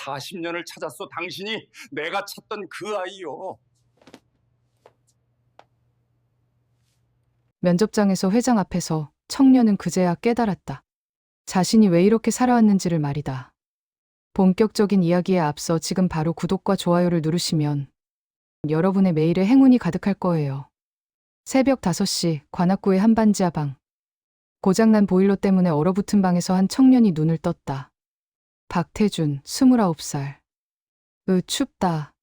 40년을 찾았어. 당신이 내가 찾던 그 아이요. 면접장에서 회장 앞에서 청년은 그제야 깨달았다. 자신이 왜 이렇게 살아왔는지를 말이다. 본격적인 이야기에 앞서 지금 바로 구독과 좋아요를 누르시면 여러분의 메일에 행운이 가득할 거예요. 새벽 5시 관악구의 한반지하 방. 고장난 보일러 때문에 얼어붙은 방에서 한 청년이 눈을 떴다. 박태준, 29살. 으, 춥다.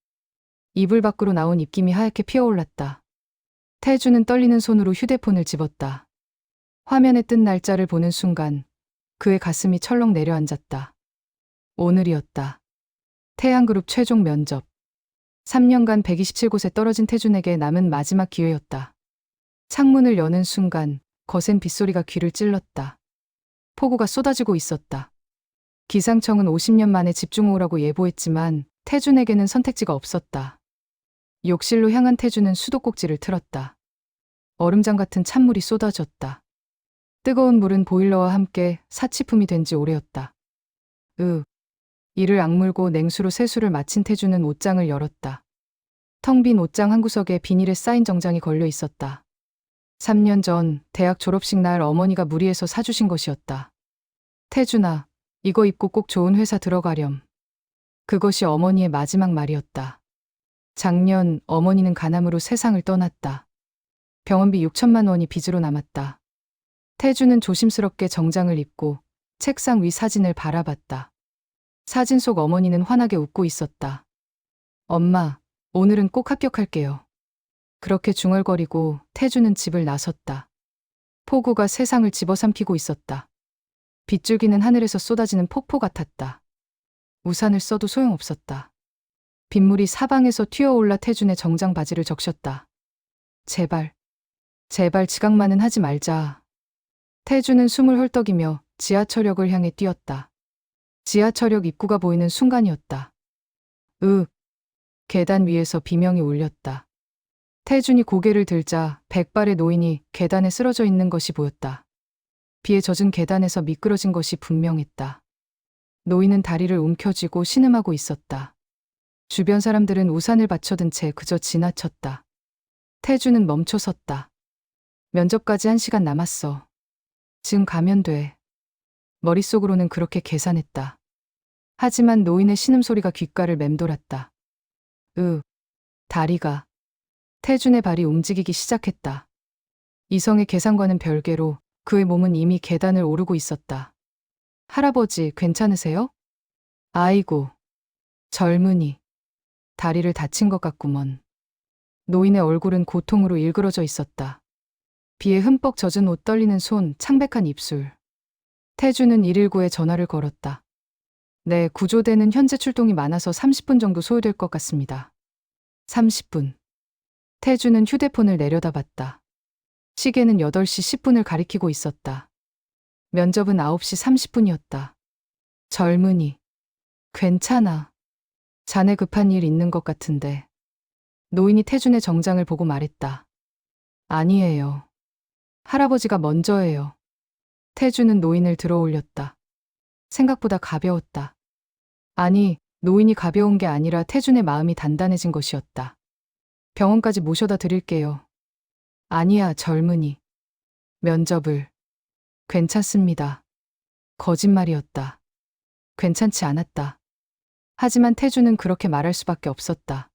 이불 밖으로 나온 입김이 하얗게 피어올랐다. 태준은 떨리는 손으로 휴대폰을 집었다. 화면에 뜬 날짜를 보는 순간 그의 가슴이 철렁 내려앉았다. 오늘이었다. 태양그룹 최종 면접. 3년간 127곳에 떨어진 태준에게 남은 마지막 기회였다. 창문을 여는 순간 거센 빗소리가 귀를 찔렀다. 폭우가 쏟아지고 있었다. 기상청은 50년 만에 집중호우라고 예보했지만 태준에게는 선택지가 없었다. 욕실로 향한 태준은 수도꼭지를 틀었다. 얼음장 같은 찬물이 쏟아졌다. 뜨거운 물은 보일러와 함께 사치품이 된 지 오래였다. 으. 이를 악물고 냉수로 세수를 마친 태준은 옷장을 열었다. 텅 빈 옷장 한 구석에 비닐에 쌓인 정장이 걸려 있었다. 3년 전 대학 졸업식 날 어머니가 무리해서 사주신 것이었다. 태준아, 이거 입고 꼭 좋은 회사 들어가렴. 그것이 어머니의 마지막 말이었다. 작년 어머니는 간암으로 세상을 떠났다. 병원비 6천만 원이 빚으로 남았다. 태주는 조심스럽게 정장을 입고 책상 위 사진을 바라봤다. 사진 속 어머니는 환하게 웃고 있었다. 엄마, 오늘은 꼭 합격할게요. 그렇게 중얼거리고 태주는 집을 나섰다. 폭우가 세상을 집어삼키고 있었다. 빗줄기는 하늘에서 쏟아지는 폭포 같았다. 우산을 써도 소용없었다. 빗물이 사방에서 튀어올라 태준의 정장 바지를 적셨다. 제발, 제발 지각만은 하지 말자. 태준은 숨을 헐떡이며 지하철역을 향해 뛰었다. 지하철역 입구가 보이는 순간이었다. 으, 계단 위에서 비명이 울렸다. 태준이 고개를 들자 백발의 노인이 계단에 쓰러져 있는 것이 보였다. 비에 젖은 계단에서 미끄러진 것이 분명했다. 노인은 다리를 움켜쥐고 신음하고 있었다. 주변 사람들은 우산을 받쳐든 채 그저 지나쳤다. 태주는 멈춰 섰다. 면접까지 한 시간 남았어. 지금 가면 돼. 머릿속으로는 그렇게 계산했다. 하지만 노인의 신음소리가 귓가를 맴돌았다. 으, 다리가. 태준의 발이 움직이기 시작했다. 이성의 계산과는 별개로 그의 몸은 이미 계단을 오르고 있었다. 할아버지, 괜찮으세요? 아이고, 젊은이. 다리를 다친 것 같구먼. 노인의 얼굴은 고통으로 일그러져 있었다. 비에 흠뻑 젖은 옷 떨리는 손, 창백한 입술. 태주는 119에 전화를 걸었다. 네, 구조대는 현재 출동이 많아서 30분 정도 소요될 것 같습니다. 30분. 태주는 휴대폰을 내려다봤다. 시계는 8시 10분을 가리키고 있었다. 면접은 9시 30분이었다. 젊은이. 괜찮아. 자네 급한 일 있는 것 같은데. 노인이 태준의 정장을 보고 말했다. 아니에요. 할아버지가 먼저예요. 태준은 노인을 들어 올렸다. 생각보다 가벼웠다. 아니, 노인이 가벼운 게 아니라 태준의 마음이 단단해진 것이었다. 병원까지 모셔다 드릴게요. 아니야, 젊은이. 면접을. 괜찮습니다. 거짓말이었다. 괜찮지 않았다. 하지만 태주는 그렇게 말할 수밖에 없었다.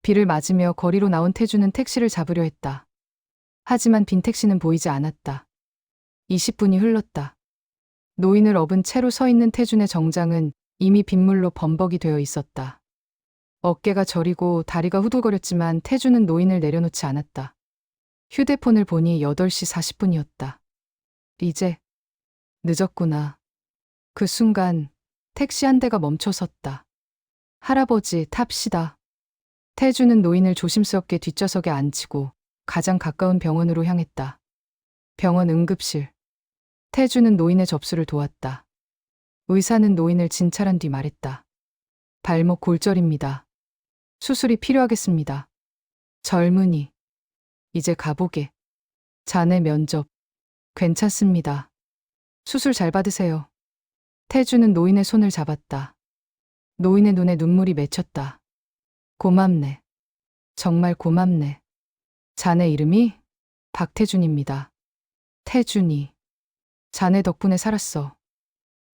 비를 맞으며 거리로 나온 태주는 택시를 잡으려 했다. 하지만 빈 택시는 보이지 않았다. 20분이 흘렀다. 노인을 업은 채로 서 있는 태준의 정장은 이미 빗물로 범벅이 되어 있었다. 어깨가 저리고 다리가 후들거렸지만 태준은 노인을 내려놓지 않았다. 휴대폰을 보니 8시 40분이었다. 이제 늦었구나. 그 순간 택시 한 대가 멈춰 섰다. 할아버지 탑시다. 태주는 노인을 조심스럽게 뒷좌석에 앉히고 가장 가까운 병원으로 향했다. 병원 응급실. 태주는 노인의 접수를 도왔다. 의사는 노인을 진찰한 뒤 말했다. 발목 골절입니다. 수술이 필요하겠습니다. 젊은이. 이제 가보게. 자네 면접. 괜찮습니다. 수술 잘 받으세요. 태주는 노인의 손을 잡았다. 노인의 눈에 눈물이 맺혔다. 고맙네. 정말 고맙네. 자네 이름이 박태준입니다. 태준이. 자네 덕분에 살았어.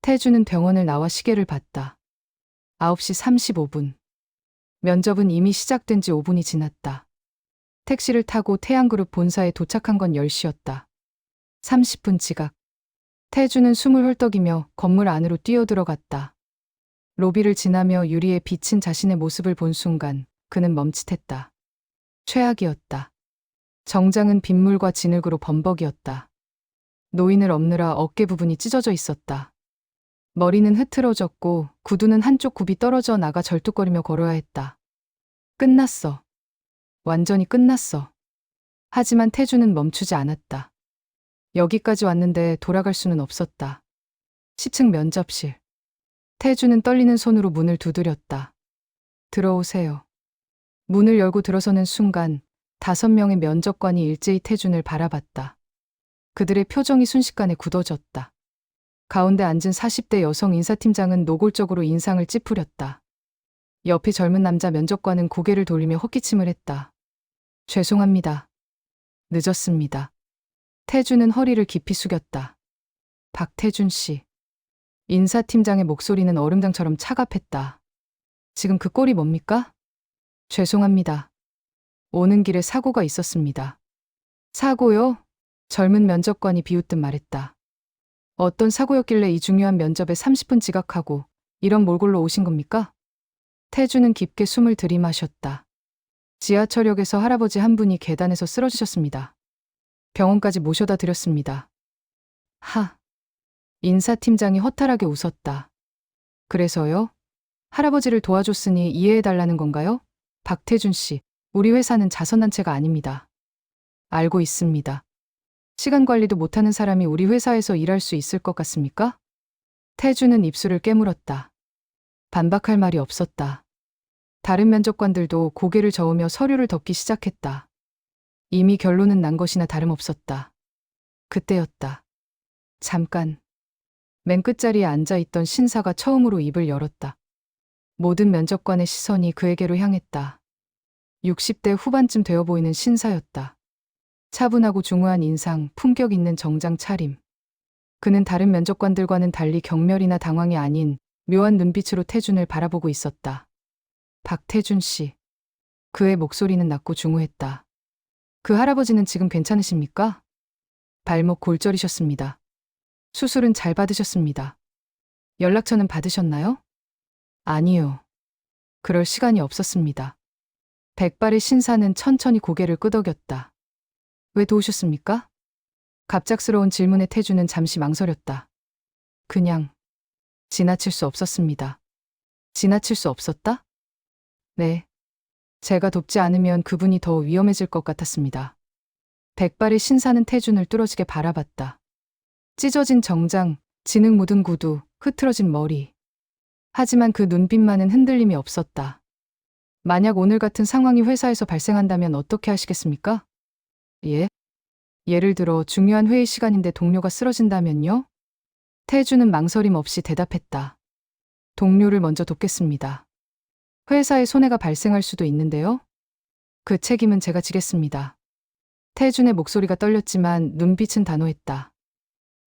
태준은 병원을 나와 시계를 봤다. 9시 35분. 면접은 이미 시작된 지 5분이 지났다. 택시를 타고 태양그룹 본사에 도착한 건 10시였다. 30분 지각. 태준은 숨을 헐떡이며 건물 안으로 뛰어들어갔다. 로비를 지나며 유리에 비친 자신의 모습을 본 순간 그는 멈칫했다. 최악이었다. 정장은 빗물과 진흙으로 범벅이었다. 노인을 엎느라 어깨 부분이 찢어져 있었다. 머리는 흐트러졌고 구두는 한쪽 굽이 떨어져 나가 절뚝거리며 걸어야 했다. 끝났어. 완전히 끝났어. 하지만 태주는 멈추지 않았다. 여기까지 왔는데 돌아갈 수는 없었다. 10층 면접실. 태주는 떨리는 손으로 문을 두드렸다. 들어오세요. 문을 열고 들어서는 순간 다섯 명의 면접관이 일제히 태준을 바라봤다. 그들의 표정이 순식간에 굳어졌다. 가운데 앉은 40대 여성 인사팀장은 노골적으로 인상을 찌푸렸다. 옆에 젊은 남자 면접관은 고개를 돌리며 헛기침을 했다. 죄송합니다. 늦었습니다. 태준은 허리를 깊이 숙였다. 박태준 씨. 인사팀장의 목소리는 얼음장처럼 차갑했다. 지금 그 꼴이 뭡니까? 죄송합니다. 오는 길에 사고가 있었습니다. 사고요? 젊은 면접관이 비웃듯 말했다. 어떤 사고였길래 이 중요한 면접에 30분 지각하고 이런 몰골로 오신 겁니까? 태주는 깊게 숨을 들이마셨다. 지하철역에서 할아버지 한 분이 계단에서 쓰러지셨습니다. 병원까지 모셔다 드렸습니다. 하. 인사팀장이 허탈하게 웃었다. 그래서요? 할아버지를 도와줬으니 이해해달라는 건가요? 박태준 씨, 우리 회사는 자선단체가 아닙니다. 알고 있습니다. 시간 관리도 못하는 사람이 우리 회사에서 일할 수 있을 것 같습니까? 태주는 입술을 깨물었다. 반박할 말이 없었다. 다른 면접관들도 고개를 저으며 서류를 덮기 시작했다. 이미 결론은 난 것이나 다름없었다. 그때였다. 잠깐. 맨 끝자리에 앉아 있던 신사가 처음으로 입을 열었다. 모든 면접관의 시선이 그에게로 향했다. 60대 후반쯤 되어 보이는 신사였다. 차분하고 중후한 인상, 품격 있는 정장 차림. 그는 다른 면접관들과는 달리 경멸이나 당황이 아닌 묘한 눈빛으로 태준을 바라보고 있었다. 박태준 씨. 그의 목소리는 낮고 중후했다. 그 할아버지는 지금 괜찮으십니까? 발목 골절이셨습니다. 수술은 잘 받으셨습니다. 연락처는 받으셨나요? 아니요. 그럴 시간이 없었습니다. 백발의 신사는 천천히 고개를 끄덕였다. 왜 도우셨습니까? 갑작스러운 질문에 태주는 잠시 망설였다. 그냥 지나칠 수 없었습니다. 지나칠 수 없었다? 네. 제가 돕지 않으면 그분이 더 위험해질 것 같았습니다. 백발의 신사는 태준을 뚫어지게 바라봤다. 찢어진 정장, 진흙 묻은 구두, 흐트러진 머리. 하지만 그 눈빛만은 흔들림이 없었다. 만약 오늘 같은 상황이 회사에서 발생한다면 어떻게 하시겠습니까? 예? 예를 들어 중요한 회의 시간인데 동료가 쓰러진다면요? 태주는 망설임 없이 대답했다. 동료를 먼저 돕겠습니다. 회사에 손해가 발생할 수도 있는데요? 그 책임은 제가 지겠습니다. 태준의 목소리가 떨렸지만 눈빛은 단호했다.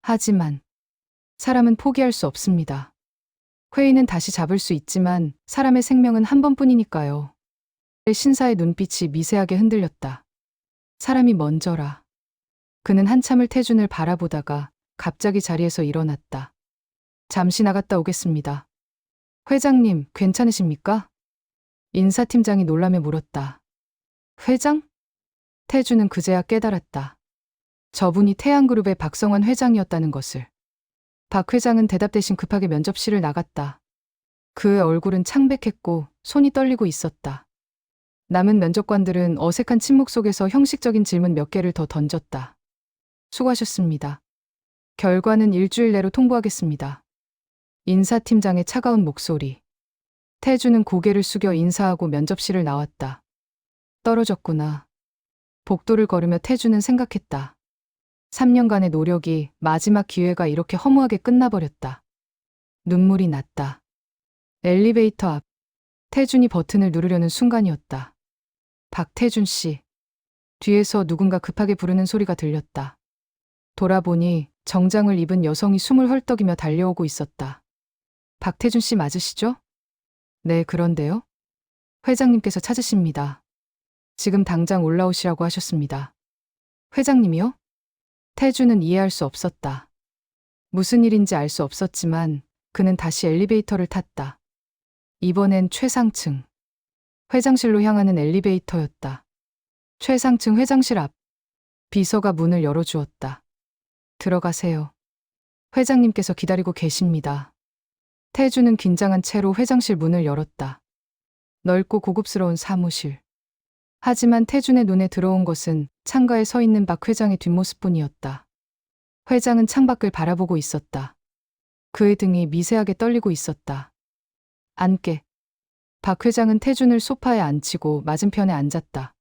하지만 사람은 포기할 수 없습니다. 회의는 다시 잡을 수 있지만 사람의 생명은 한 번뿐이니까요. 신사의 눈빛이 미세하게 흔들렸다. 사람이 먼저라. 그는 한참을 태준을 바라보다가 갑자기 자리에서 일어났다. 잠시 나갔다 오겠습니다. 회장님, 괜찮으십니까? 인사팀장이 놀라며 물었다. 회장? 태준은 그제야 깨달았다. 저분이 태양그룹의 박성환 회장이었다는 것을. 박 회장은 대답 대신 급하게 면접실을 나갔다. 그의 얼굴은 창백했고 손이 떨리고 있었다. 남은 면접관들은 어색한 침묵 속에서 형식적인 질문 몇 개를 더 던졌다. 수고하셨습니다. 결과는 일주일 내로 통보하겠습니다. 인사팀장의 차가운 목소리. 태주는 고개를 숙여 인사하고 면접실을 나왔다. 떨어졌구나. 복도를 걸으며 태주는 생각했다. 3년간의 노력이 마지막 기회가 이렇게 허무하게 끝나버렸다. 눈물이 났다. 엘리베이터 앞. 태준이 버튼을 누르려는 순간이었다. 박태준 씨. 뒤에서 누군가 급하게 부르는 소리가 들렸다. 돌아보니 정장을 입은 여성이 숨을 헐떡이며 달려오고 있었다. 박태준 씨 맞으시죠? 네, 그런데요. 회장님께서 찾으십니다. 지금 당장 올라오시라고 하셨습니다. 회장님이요? 태준은 이해할 수 없었다. 무슨 일인지 알 수 없었지만 그는 다시 엘리베이터를 탔다. 이번엔 최상층. 회장실로 향하는 엘리베이터였다. 최상층 회장실 앞. 비서가 문을 열어주었다. 들어가세요. 회장님께서 기다리고 계십니다. 태주는 긴장한 채로 회장실 문을 열었다. 넓고 고급스러운 사무실. 하지만 태준의 눈에 들어온 것은 창가에 서 있는 박 회장의 뒷모습뿐이었다. 회장은 창밖을 바라보고 있었다. 그의 등이 미세하게 떨리고 있었다. 앉게. 박 회장은 태준을 소파에 앉히고 맞은편에 앉았다.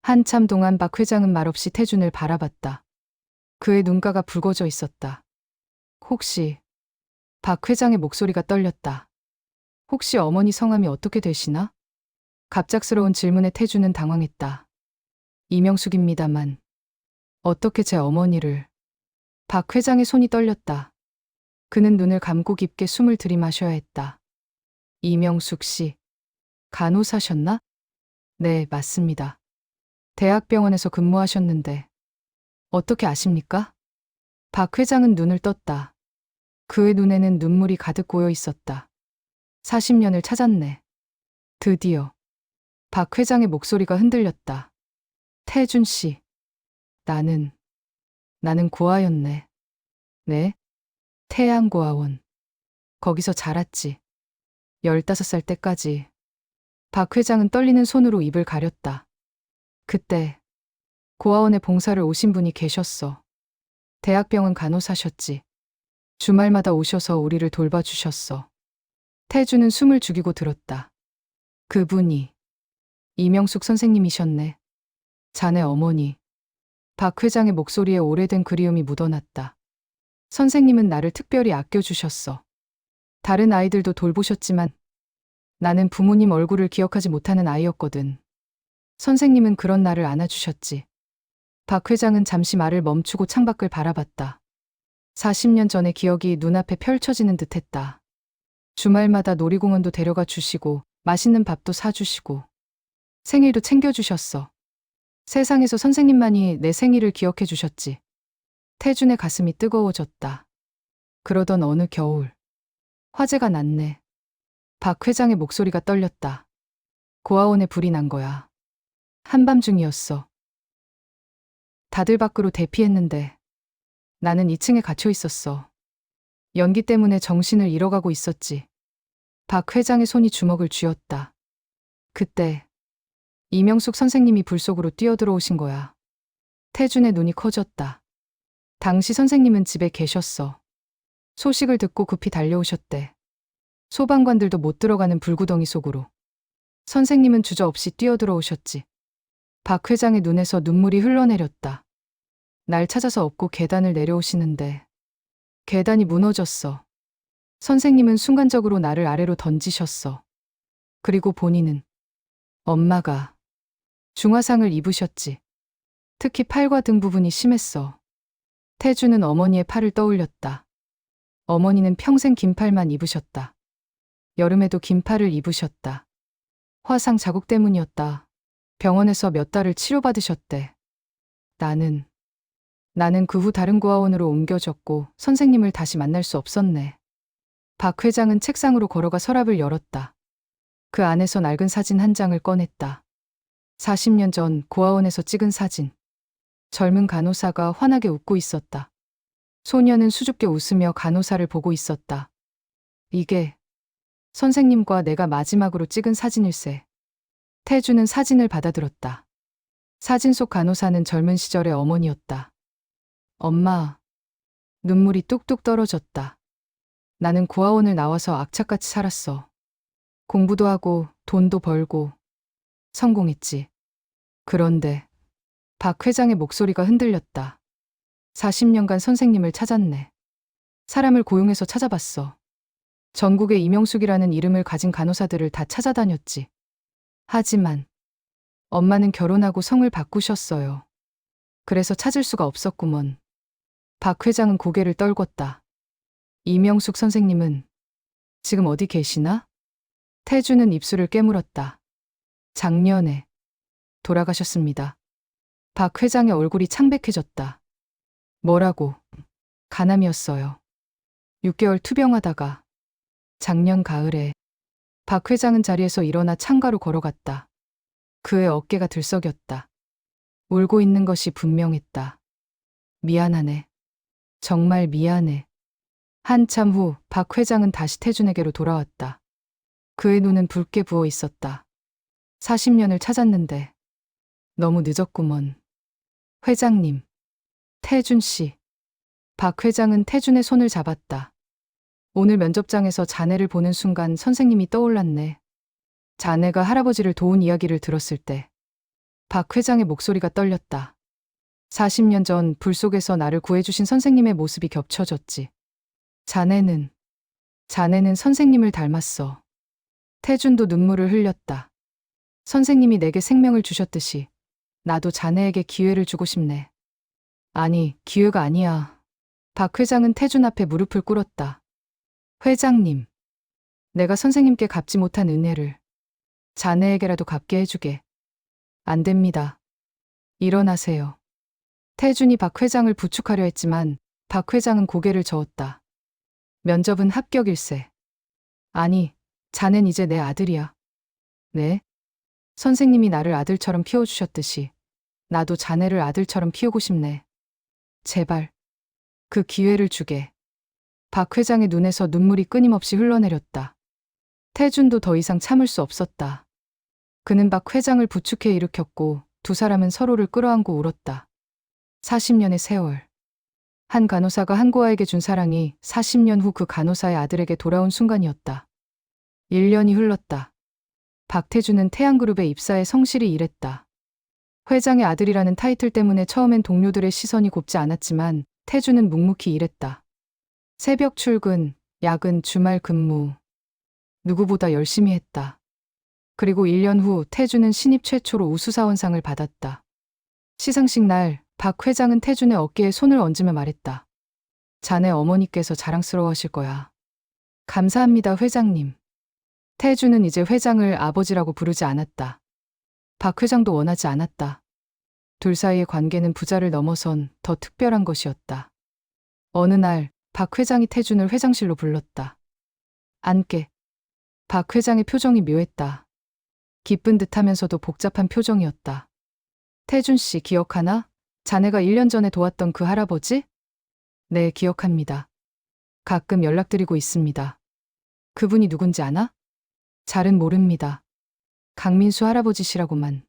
한참 동안 박 회장은 말없이 태준을 바라봤다. 그의 눈가가 붉어져 있었다. 혹시 박 회장의 목소리가 떨렸다. 혹시 어머니 성함이 어떻게 되시나? 갑작스러운 질문에 태준은 당황했다. 이명숙입니다만 어떻게 제 어머니를 박 회장의 손이 떨렸다. 그는 눈을 감고 깊게 숨을 들이마셔야 했다. 이명숙 씨. 간호사셨나? 네, 맞습니다. 대학병원에서 근무하셨는데 어떻게 아십니까? 박 회장은 눈을 떴다. 그의 눈에는 눈물이 가득 고여 있었다. 40년을 찾았네. 드디어. 박 회장의 목소리가 흔들렸다. 태준 씨. 나는, 나는 고아였네. 네? 태양고아원. 거기서 자랐지. 15살 때까지. 박 회장은 떨리는 손으로 입을 가렸다. 그때 고아원에 봉사를 오신 분이 계셨어. 대학병원 간호사셨지. 주말마다 오셔서 우리를 돌봐주셨어. 태주는 숨을 죽이고 들었다. 그분이 이명숙 선생님이셨네. 자네 어머니. 박 회장의 목소리에 오래된 그리움이 묻어났다. 선생님은 나를 특별히 아껴주셨어. 다른 아이들도 돌보셨지만 나는 부모님 얼굴을 기억하지 못하는 아이였거든. 선생님은 그런 나를 안아주셨지. 박 회장은 잠시 말을 멈추고 창밖을 바라봤다. 40년 전의 기억이 눈앞에 펼쳐지는 듯 했다. 주말마다 놀이공원도 데려가 주시고, 맛있는 밥도 사주시고, 생일도 챙겨주셨어. 세상에서 선생님만이 내 생일을 기억해 주셨지. 태준의 가슴이 뜨거워졌다. 그러던 어느 겨울, 화재가 났네. 박 회장의 목소리가 떨렸다. 고아원에 불이 난 거야. 한밤중이었어. 다들 밖으로 대피했는데 나는 2층에 갇혀 있었어. 연기 때문에 정신을 잃어가고 있었지. 박 회장의 손이 주먹을 쥐었다. 그때 이명숙 선생님이 불 속으로 뛰어들어오신 거야. 태준의 눈이 커졌다. 당시 선생님은 집에 계셨어. 소식을 듣고 급히 달려오셨대. 소방관들도 못 들어가는 불구덩이 속으로. 선생님은 주저없이 뛰어들어오셨지. 박 회장의 눈에서 눈물이 흘러내렸다. 날 찾아서 업고 계단을 내려오시는데 계단이 무너졌어. 선생님은 순간적으로 나를 아래로 던지셨어. 그리고 본인은 엄마가 중화상을 입으셨지. 특히 팔과 등 부분이 심했어. 태주는 어머니의 팔을 떠올렸다. 어머니는 평생 긴팔만 입으셨다. 여름에도 긴팔을 입으셨다. 화상 자국 때문이었다. 병원에서 몇 달을 치료받으셨대. 나는, 나는 그 후 다른 고아원으로 옮겨졌고 선생님을 다시 만날 수 없었네. 박 회장은 책상으로 걸어가 서랍을 열었다. 그 안에서 낡은 사진 한 장을 꺼냈다. 40년 전 고아원에서 찍은 사진. 젊은 간호사가 환하게 웃고 있었다. 소녀는 수줍게 웃으며 간호사를 보고 있었다. 이게 선생님과 내가 마지막으로 찍은 사진일세. 태주는 사진을 받아들었다. 사진 속 간호사는 젊은 시절의 어머니였다. 엄마. 눈물이 뚝뚝 떨어졌다. 나는 고아원을 나와서 악착같이 살았어. 공부도 하고 돈도 벌고 성공했지. 그런데 박 회장의 목소리가 흔들렸다. 40년간 선생님을 찾았네. 사람을 고용해서 찾아봤어. 전국에 이명숙이라는 이름을 가진 간호사들을 다 찾아다녔지. 하지만 엄마는 결혼하고 성을 바꾸셨어요. 그래서 찾을 수가 없었구먼. 박 회장은 고개를 떨궜다. 이명숙 선생님은 지금 어디 계시나? 태주는 입술을 깨물었다. 작년에 돌아가셨습니다. 박 회장의 얼굴이 창백해졌다. 뭐라고? 가남이었어요. 6개월 투병하다가 작년 가을에 박 회장은 자리에서 일어나 창가로 걸어갔다. 그의 어깨가 들썩였다. 울고 있는 것이 분명했다. 미안하네. 정말 미안해. 한참 후 박 회장은 다시 태준에게로 돌아왔다. 그의 눈은 붉게 부어 있었다. 40년을 찾았는데 너무 늦었구먼. 회장님. 태준 씨. 박 회장은 태준의 손을 잡았다. 오늘 면접장에서 자네를 보는 순간 선생님이 떠올랐네. 자네가 할아버지를 도운 이야기를 들었을 때 박 회장의 목소리가 떨렸다. 40년 전 불 속에서 나를 구해주신 선생님의 모습이 겹쳐졌지. 자네는, 자네는 선생님을 닮았어. 태준도 눈물을 흘렸다. 선생님이 내게 생명을 주셨듯이 나도 자네에게 기회를 주고 싶네. 아니, 기회가 아니야. 박 회장은 태준 앞에 무릎을 꿇었다. 회장님, 내가 선생님께 갚지 못한 은혜를 자네에게라도 갚게 해주게. 안 됩니다. 일어나세요. 태준이 박 회장을 부축하려 했지만 박 회장은 고개를 저었다. 면접은 합격일세. 아니, 자넨 이제 내 아들이야. 네? 선생님이 나를 아들처럼 키워주셨듯이 나도 자네를 아들처럼 키우고 싶네. 제발. 그 기회를 주게. 박 회장의 눈에서 눈물이 끊임없이 흘러내렸다. 태준도 더 이상 참을 수 없었다. 그는 박 회장을 부축해 일으켰고 두 사람은 서로를 끌어안고 울었다. 40년의 세월. 한 간호사가 한 고아에게 준 사랑이 40년 후 그 간호사의 아들에게 돌아온 순간이었다. 1년이 흘렀다. 박태준은 태양그룹에 입사해 성실히 일했다. 회장의 아들이라는 타이틀 때문에 처음엔 동료들의 시선이 곱지 않았지만 태준은 묵묵히 일했다. 새벽 출근, 야근, 주말 근무. 누구보다 열심히 했다. 그리고 1년 후 태준은 신입 최초로 우수사원상을 받았다. 시상식 날, 박 회장은 태준의 어깨에 손을 얹으며 말했다. 자네 어머니께서 자랑스러워 하실 거야. 감사합니다, 회장님. 태준은 이제 회장을 아버지라고 부르지 않았다. 박 회장도 원하지 않았다. 둘 사이의 관계는 부자를 넘어선 더 특별한 것이었다. 어느 날, 박 회장이 태준을 회장실로 불렀다. 앉게. 박 회장의 표정이 묘했다. 기쁜 듯 하면서도 복잡한 표정이었다. 태준 씨 기억하나? 자네가 1년 전에 도왔던 그 할아버지? 네, 기억합니다. 가끔 연락드리고 있습니다. 그분이 누군지 아나? 잘은 모릅니다. 강민수 할아버지시라고만.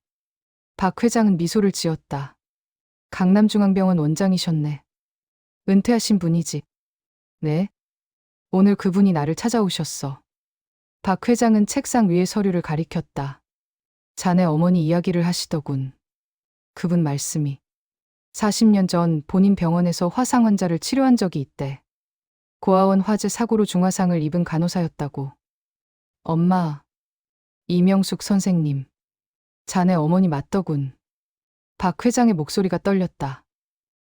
박 회장은 미소를 지었다. 강남중앙병원 원장이셨네. 은퇴하신 분이지. 네. 오늘 그분이 나를 찾아오셨어. 박 회장은 책상 위에 서류를 가리켰다. 자네 어머니 이야기를 하시더군. 그분 말씀이. 40년 전 본인 병원에서 화상 환자를 치료한 적이 있대. 고아원 화재 사고로 중화상을 입은 간호사였다고. 엄마. 이명숙 선생님. 자네 어머니 맞더군. 박 회장의 목소리가 떨렸다.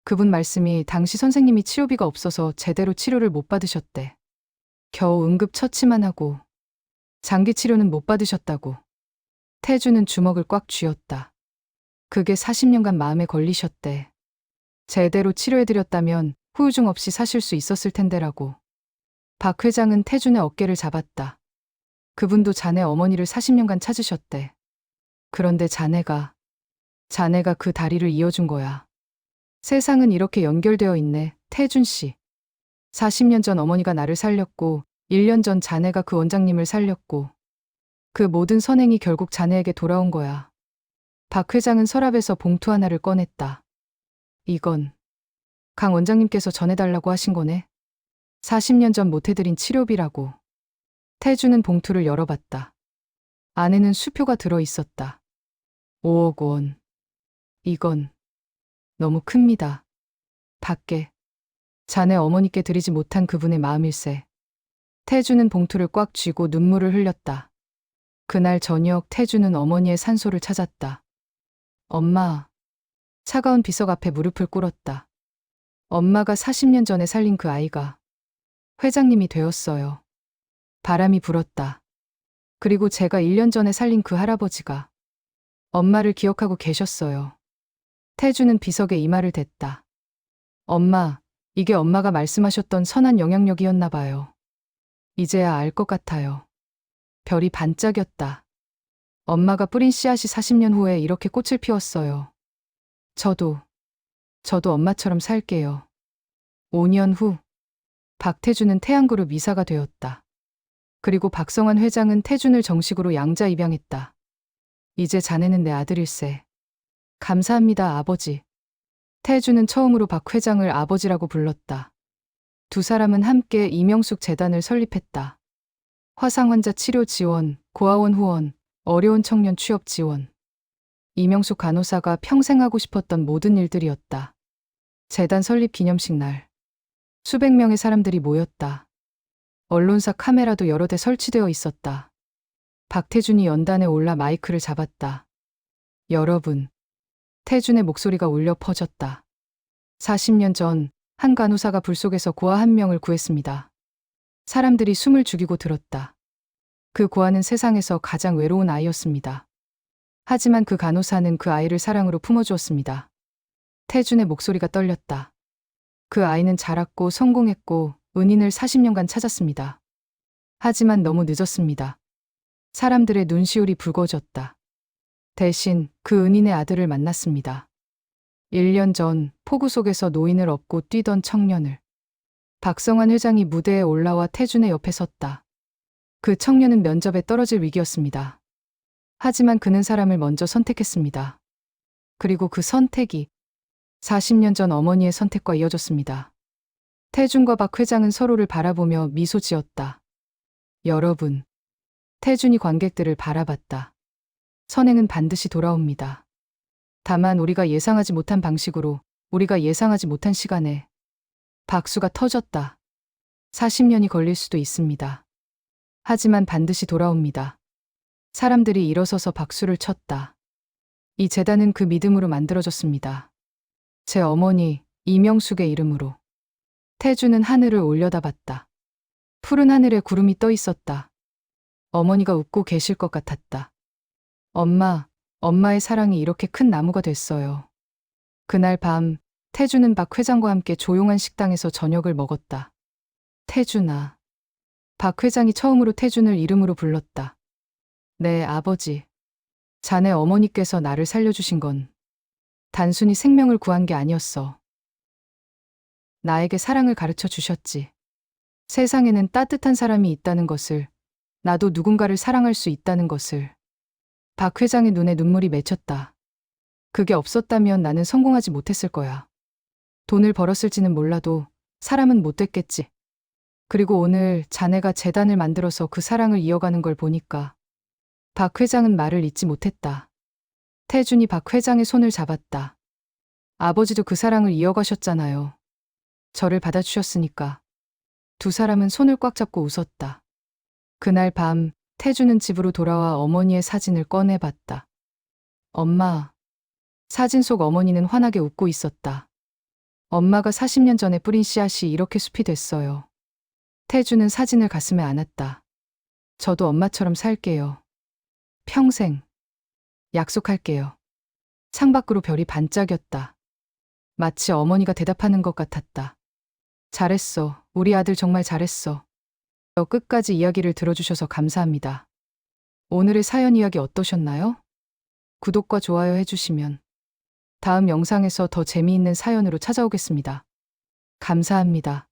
그분 말씀이 당시 선생님이 치료비가 없어서 제대로 치료를 못 받으셨대. 겨우 응급 처치만 하고 장기 치료는 못 받으셨다고. 태주는 주먹을 꽉 쥐었다. 그게 40년간 마음에 걸리셨대. 제대로 치료해드렸다면 후유증 없이 사실 수 있었을 텐데라고. 박 회장은 태준의 어깨를 잡았다. 그분도 자네 어머니를 40년간 찾으셨대. 그런데 자네가, 자네가 그 다리를 이어준 거야. 세상은 이렇게 연결되어 있네, 태준 씨. 40년 전 어머니가 나를 살렸고, 1년 전 자네가 그 원장님을 살렸고, 그 모든 선행이 결국 자네에게 돌아온 거야. 박 회장은 서랍에서 봉투 하나를 꺼냈다. 이건 강 원장님께서 전해달라고 하신 거네. 40년 전 못해드린 치료비라고. 태주는 봉투를 열어봤다. 안에는 수표가 들어 있었다. 5억 원. 이건 너무 큽니다. 밖에 자네 어머니께 드리지 못한 그분의 마음일세. 태주는 봉투를 꽉 쥐고 눈물을 흘렸다. 그날 저녁 태주는 어머니의 산소를 찾았다. 엄마. 차가운 비석 앞에 무릎을 꿇었다. 엄마가 40년 전에 살린 그 아이가 회장님이 되었어요. 바람이 불었다. 그리고 제가 1년 전에 살린 그 할아버지가 엄마를 기억하고 계셨어요. 태주는 비석에 이마를 댔다. 엄마, 이게 엄마가 말씀하셨던 선한 영향력이었나 봐요. 이제야 알 것 같아요. 별이 반짝였다. 엄마가 뿌린 씨앗이 40년 후에 이렇게 꽃을 피웠어요. 저도, 저도 엄마처럼 살게요. 5년 후, 박태준은 태양그룹 이사가 되었다. 그리고 박성환 회장은 태준을 정식으로 양자 입양했다. 이제 자네는 내 아들일세. 감사합니다, 아버지. 태준은 처음으로 박 회장을 아버지라고 불렀다. 두 사람은 함께 이명숙 재단을 설립했다. 화상 환자 치료 지원, 고아원 후원, 어려운 청년 취업 지원. 이명숙 간호사가 평생 하고 싶었던 모든 일들이었다. 재단 설립 기념식 날. 수백 명의 사람들이 모였다. 언론사 카메라도 여러 대 설치되어 있었다. 박태준이 연단에 올라 마이크를 잡았다. 여러분. 태준의 목소리가 울려 퍼졌다. 40년 전, 한 간호사가 불 속에서 고아 한 명을 구했습니다. 사람들이 숨을 죽이고 들었다. 그 고아는 세상에서 가장 외로운 아이였습니다. 하지만 그 간호사는 그 아이를 사랑으로 품어주었습니다. 태준의 목소리가 떨렸다. 그 아이는 자랐고 성공했고 은인을 40년간 찾았습니다. 하지만 너무 늦었습니다. 사람들의 눈시울이 붉어졌다. 대신 그 은인의 아들을 만났습니다. 1년 전 폭우 속에서 노인을 업고 뛰던 청년을 박성환 회장이 무대에 올라와 태준의 옆에 섰다. 그 청년은 면접에 떨어질 위기였습니다. 하지만 그는 사람을 먼저 선택했습니다. 그리고 그 선택이 40년 전 어머니의 선택과 이어졌습니다. 태준과 박 회장은 서로를 바라보며 미소 지었다. 여러분. 태준이 관객들을 바라봤다. 선행은 반드시 돌아옵니다. 다만 우리가 예상하지 못한 방식으로, 우리가 예상하지 못한 시간에 박수가 터졌다. 40년이 걸릴 수도 있습니다. 하지만 반드시 돌아옵니다. 사람들이 일어서서 박수를 쳤다. 이 재단은 그 믿음으로 만들어졌습니다. 제 어머니 이명숙의 이름으로. 태주는 하늘을 올려다봤다. 푸른 하늘에 구름이 떠 있었다. 어머니가 웃고 계실 것 같았다. 엄마, 엄마의 사랑이 이렇게 큰 나무가 됐어요. 그날 밤, 태주는 박 회장과 함께 조용한 식당에서 저녁을 먹었다. 태준아. 박 회장이 처음으로 태준을 이름으로 불렀다. 네, 아버지. 자네 어머니께서 나를 살려주신 건 단순히 생명을 구한 게 아니었어. 나에게 사랑을 가르쳐 주셨지. 세상에는 따뜻한 사람이 있다는 것을, 나도 누군가를 사랑할 수 있다는 것을. 박 회장의 눈에 눈물이 맺혔다. 그게 없었다면 나는 성공하지 못했을 거야. 돈을 벌었을지는 몰라도 사람은 못 됐겠지. 그리고 오늘 자네가 재단을 만들어서 그 사랑을 이어가는 걸 보니까 박 회장은 말을 잇지 못했다. 태준이 박 회장의 손을 잡았다. 아버지도 그 사랑을 이어가셨잖아요. 저를 받아주셨으니까. 두 사람은 손을 꽉 잡고 웃었다. 그날 밤 태주는 집으로 돌아와 어머니의 사진을 꺼내봤다. 엄마. 사진 속 어머니는 환하게 웃고 있었다. 엄마가 40년 전에 뿌린 씨앗이 이렇게 숲이 됐어요. 태주는 사진을 가슴에 안았다. 저도 엄마처럼 살게요. 평생. 약속할게요. 창밖으로 별이 반짝였다. 마치 어머니가 대답하는 것 같았다. 잘했어. 우리 아들 정말 잘했어. 저 끝까지 이야기를 들어주셔서 감사합니다. 오늘의 사연 이야기 어떠셨나요? 구독과 좋아요 해주시면 다음 영상에서 더 재미있는 사연으로 찾아오겠습니다. 감사합니다.